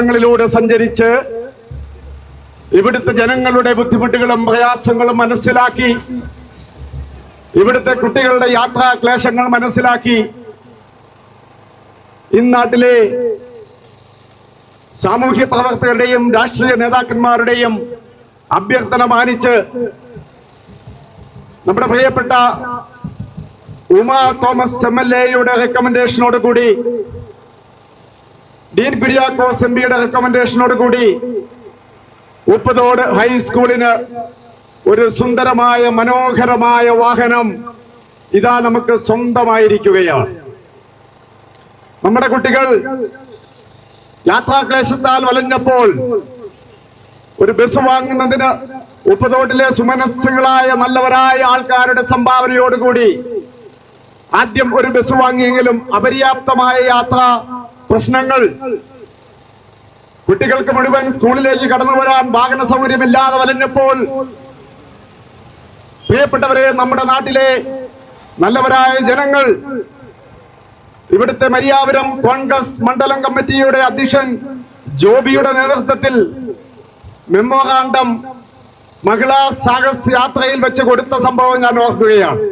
ങ്ങളിലൂടെ സഞ്ചരിച്ച് ഇവിടുത്തെ ജനങ്ങളുടെ ബുദ്ധിമുട്ടുകളും പ്രയാസങ്ങളും മനസ്സിലാക്കി ഇവിടുത്തെ കുട്ടികളുടെ യാത്രാ ക്ലേശങ്ങൾ മനസ്സിലാക്കി ഇന്നാട്ടിലെ സാമൂഹ്യ പ്രവർത്തകരുടെയും രാഷ്ട്രീയ നേതാക്കന്മാരുടെയും അഭ്യർത്ഥന മാനിച്ച് നമ്മുടെ പ്രിയപ്പെട്ട ഉമ തോമസ് എം എൽ എയുടെ റെക്കമെൻഡേഷനോട് കൂടി ഡീൻ കുര്യാക്കോസ് എം പിയുടെ റെക്കമെൻഡേഷനോട് കൂടി ഉപ്പതോട് ഹൈസ്കൂളിന് ഒരു സുന്ദരമായ മനോഹരമായ വാഹനം ഇതാ നമുക്ക് സ്വന്തമായിരിക്കുകയാണ്. നമ്മുടെ കുട്ടികൾ യാത്രാക്ലേശത്താൽ വലഞ്ഞപ്പോൾ ഒരു ബസ് വാങ്ങുന്നതിന് ഉപ്പതോട്ടിലെ സുമനസ്സുകളായ നല്ലവരായ ആൾക്കാരുടെ സംഭാവനയോടുകൂടി ആദ്യം ഒരു ബസ് വാങ്ങിയെങ്കിലും അപര്യാപ്തമായ യാത്ര പ്രശ്നങ്ങൾ. കുട്ടികൾക്ക് മുഴുവൻ സ്കൂളിലേക്ക് കടന്നു വരാൻ വാഹന സൗകര്യമില്ലാതെ വലഞ്ഞപ്പോൾ പ്രിയപ്പെട്ടവരെ നമ്മുടെ നാട്ടിലെ നല്ലവരായ ജനങ്ങൾ ഇവിടുത്തെ മരിയാപുരം കോൺഗ്രസ് മണ്ഡലം കമ്മിറ്റിയുടെ അധ്യക്ഷൻ ജോബിയുടെ നേതൃത്വത്തിൽ മെമ്മോറാണ്ടം മഹിളാ സാഹസ് യാത്രയിൽ വെച്ച് കൊടുത്ത സംഭവം ഞാൻ ഓർക്കുകയാണ്.